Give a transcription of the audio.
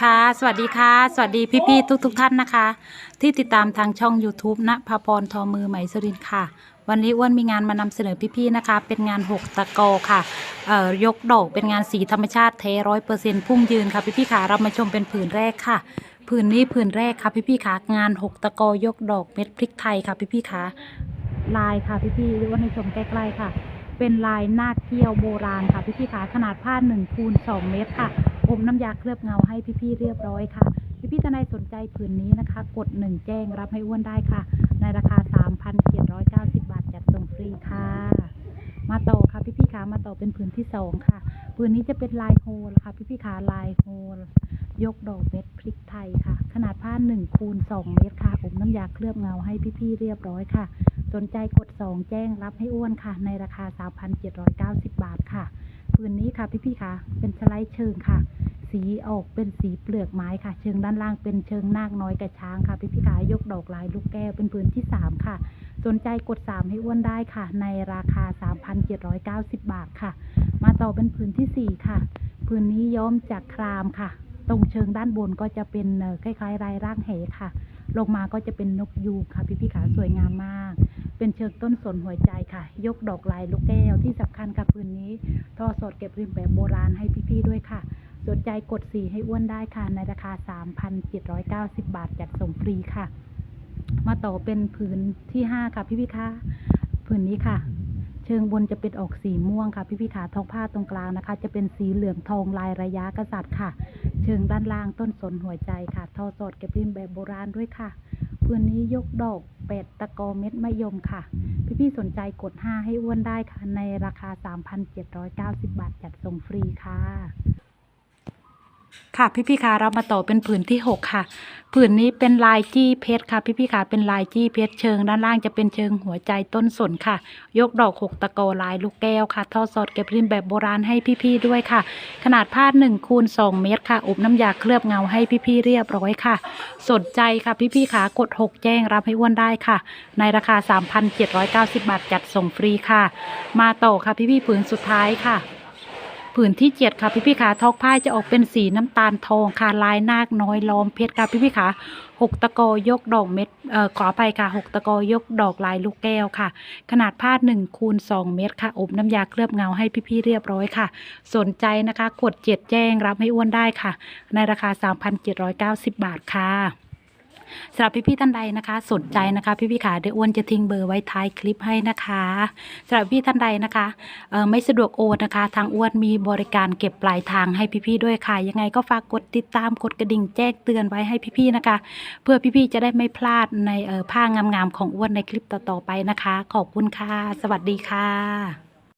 ค่ะ สวัสดีค่ะ สวัสดีพี่ๆทุกๆทท่านนะคะ ที่ติดตามทางช่อง YouTube ณภาพรทอมือไหมสุรินทร์ค่ะ วันนี้อ้วนมีงานมานำเสนอพี่ๆนะคะ เป็นงานหกตะโกค่ะเอ่อยกดอกเป็นงานสีธรรมชาติเทร้อยเปอร์เซ็นต์พุ่งยืนค่ะพี่ๆค่ะเรามาชมเป็นผืนแรกค่ะ ผืนนี้ผืนแรกค่ะพี่ๆค่ะ งานหกตะโกยกดอกเม็ดพริกไทยค่ะพี่ๆค่ะ ลายค่ะพี่ๆอ้วนให้ชมใกล้ๆค่ะ เป็นลายนาคเกี้ยวโบราณค่ะพี่ๆค่ะขนาดผ้า1คูณ2เมตรค่ะ มน้ำยาเคลือบเงาให้พี่ๆเรียบร้อยค่ะ พี่ๆท่านใดสนใจผืนนี้นะคะ กดหนึ่งแจ้งรับให้อ้วนได้ค่ะ ในราคา 3,790 บาทจัดส่งฟรีค่ะ มาต่อค่ะพี่ๆขามาต่อเป็นผืนที่สองค่ะผืนนี้จะเป็นลายโฮลค่ะ พี่ๆขาลายโฮลยกดอกเม็ดพริกไทยค่ะ ขนาดผ้า1คูณ2เมตรค่ะอมน้ำยาเคลือบเงาให้พี่ๆเรียบร้อยค่ะ สนใจกด 2 แจ้งรับให้อ้วนค่ะ ในราคา 3,790 บาทค่ะ ผืนนี้ค่ะพี่ๆค่ะ เป็นสไลด์เชิงค่ะ สีออกเป็นสีเปลือกไม้ค่ะ เชิงด้านล่างเป็นเชิงนาคน้อยกระช้างค่ะพี่ๆค่ะยกดอกลายลูกแก้วเป็นผืนที่ 3 ค่ะ สนใจกด 3 ให้อ้วนได้ค่ะ ในราคา 3,790 บาทค่ะ มาต่อเป็นผืนทีสี่ 4 ค่ะผืนนี้ย้อมจากครามค่ะ ตรงเชิงด้านบนก็จะเป็นเอ่อคล้ายๆลายร่างเหค่ะลงมาก็จะเป็นนกยูงค่ะพี่ๆค่ะสวยงามมาก เป็นเชิงต้นสนหัวใจค่ะ ยกดอกลายลูกแก้วที่สำคัญกับพื้นนี้ท่อสดเก็บริมแบบโบราณให้พี่ๆด้วยค่ะ สนใจกดสีให้อ้วนได้ค่ะ ในราคา 3,790 บาทจัดส่งฟรีค่ะ มาต่อเป็นผืนที่ 5 ค่ะพี่ๆค่ะผืนนี้ค่ะ เชิงบนจะเป็นออกสีม่วงค่ะ พี่พี่ขาทองผ้าตรงกลางนะคะ จะเป็นสีเหลืองทองลายระยะกษัตริย์ค่ะ เชิงด้านล่างต้นสนหัวใจค่ะ ทอสดเก็บริมแบบโบราณด้วยค่ะพื้นนี้ยกดอกเป็ดตะกอเม็ดมะยมค่ะ พี่ๆสนใจกด 5 ให้อ้วนได้ค่ะ ในราคา 3,790 บาทจัดส่งฟรีค่ะ ค่ะพี่ๆคะเรามาต่อเป็นผืนที่ 6 ค่ะผืนนี้เป็นลายจี้เพชรค่ะ พี่ๆคะเป็นลายจี้เพชรเชิง ด้านล่างจะเป็นเชิงหัวใจต้นสนค่ะ ยกดอกหกตะโกลายลูกแก้วค่ะทอสอดเก็บริมแบบโบราณให้พี่ๆด้วยค่ะ ขนาดผ้า1คูณ2เมตรค่ะอบน้ำยาเคลือบเงาให้พี่ๆเรียบร้อยค่ะ สนใจค่ะพี่ๆขากด 6 แจ้งรับให้อ้วนได้ค่ะ ในราคา 3,790 บาทจัดส่งฟรีค่ะ มาต่อค่ะพี่ๆผืนสุดท้ายค่ะ ผืนที่เจ็ดค่ะพี่พี่ขาทอกผ้าจะออกเป็นสีน้ำตาลทองค่ะลายนาคน้อยล้อมเพชรค่ะพี่พี่ขาหกตะกอยกดอกเม็ดเอ่อขออภัยค่ะหกตะกอยกดอกลายลูกแก้วค่ะ ขนาดผ้าหนึ่งคูณสองเมตรค่ะอบน้ำยาเคลือบเงาให้พี่ๆเรียบร้อยค่ะ สนใจนะคะกดเจ็ดแจ้งรับให้อ้วนได้ค่ะ ในราคา 3,790 บาทค่ะ สำหรับพี่ๆท่านใดนะคะ สนใจนะคะพี่ๆขาเดี๋ยวอ้วนจะทิ้งเบอร์ไว้ท้ายคลิปให้นะคะสำหรับพี่ท่านใดนะคะไม่สะดวกโอนนะคะ ทางอ้วนมีบริการเก็บปลายทางให้พี่ๆด้วยค่ะ ยังไงก็ฝากกดติดตามกดกระดิ่งแจ้งเตือนไว้ให้พี่ๆนะคะ เพื่อพี่ๆจะได้ไม่พลาดในผ้างามๆของอ้วนในคลิปต่อๆไปนะคะ ขอบคุณค่ะ สวัสดีค่ะ